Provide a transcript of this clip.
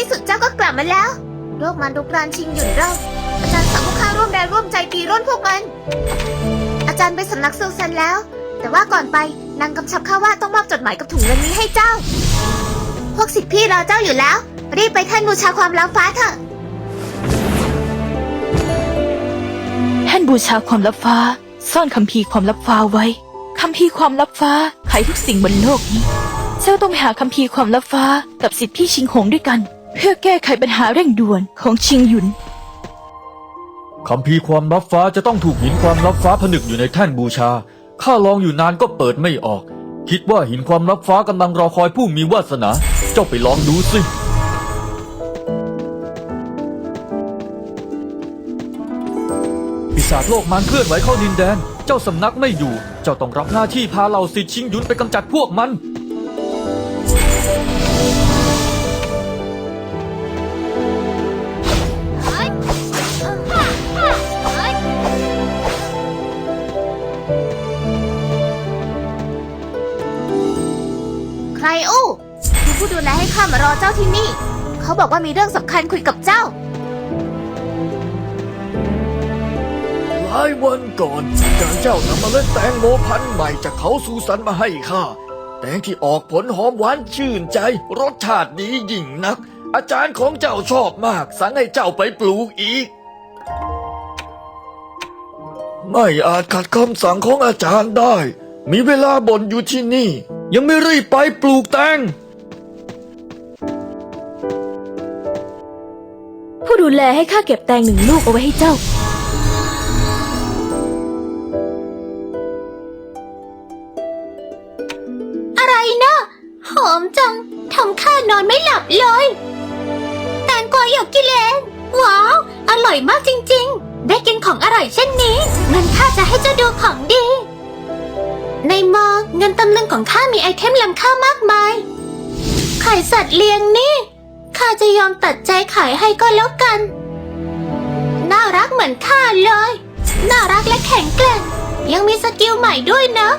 ที่สุดเจ้าก็กลับมาแล้ว โรคมันรุกรานชิงหยุนเราอาจารย์สั่งพวกข้าร่วมแรงร่วมใจตีร่นพวกมัน อาจารย์ไปสำนักซูซันแล้ว แต่ว่าก่อนไปนางกำชับข้าว่าต้องมอบจดหมายกับถุงเงินนี้ให้เจ้า พวกสิทธิพี่รอเจ้าอยู่แล้ว รีบไปท่านบูชาความลับฟ้าเถอะ ท่านบูชาความลับฟ้า ซ่อนคัมภีร์ความลับฟ้าไว้คัมภีร์ความลับฟ้าไขทุกสิ่งบนโลกนี้ เจ้าต้องไปหาคัมภีร์ความลับฟ้ากับสิทธิพี่ชิงหงด้วยกัน เพื่อแก้ไขปัญหาเร่งด่วนของชิงหยุน คำพีร์ความลับฟ้าจะต้องถูกหินความลับฟ้าผนึกอยู่ในแท่นบูชา ข้าลองอยู่นานก็เปิดไม่ออก คิดว่าหินความลับฟ้ากำลังรอคอยผู้มีวาสนา เจ้าไปลองดูสิ ปีศาจโลกมันเคลื่อนไหวเข้าดินแดน เจ้าสำนักไม่อยู่ เจ้าต้องรับหน้าที่พาเหล่าสิทธิ์ชิงหยุนไปกำจัดพวกมัน ใครอู้คือผู้ดูแลให้ข้ามารอเจ้าที่นี่ เขาบอกว่ามีเรื่องสำคัญคุยกับเจ้า หลายวันก่อนอาจารย์เจ้านำมาเล่นแตงโมพันธุ์ใหม่จากเขาซูสันมาให้ข้า แตงที่ออกผลหอมหวานชื่นใจ รสชาติดียิ่งนัก อาจารย์ของเจ้าชอบมาก สั่งให้เจ้าไปปลูกอีก ไม่อาจขัดคำสั่งของอาจารย์ได้ มีเวลาบ่นอยู่ที่นี่ ยังไม่รีบไปปลูกแตง ผู้ดูแลให้ข้าเก็บแตงหนึ่งลูกเอาไว้ให้เจ้า อะไรนะ หอมจัง ทำข้านอนไม่หลับเลย แตงกวาหยกกิเลน ว้าว อร่อยมากจริง ๆ ได้กินของอร่อยเช่นนี้เงินข้าจะให้เจ้าดูของดีใน มอเงินตำลึงของข้ามีไอเทมล้ำค่ามากมาย ขายสัตว์เลี้ยงนี่ข้าจะยอมตัดใจขายให้ก็แล้วกัน น่ารักเหมือนข้าเลย น่ารักและแข็งแกร่ง ยังมีสกิลใหม่ด้วยนะ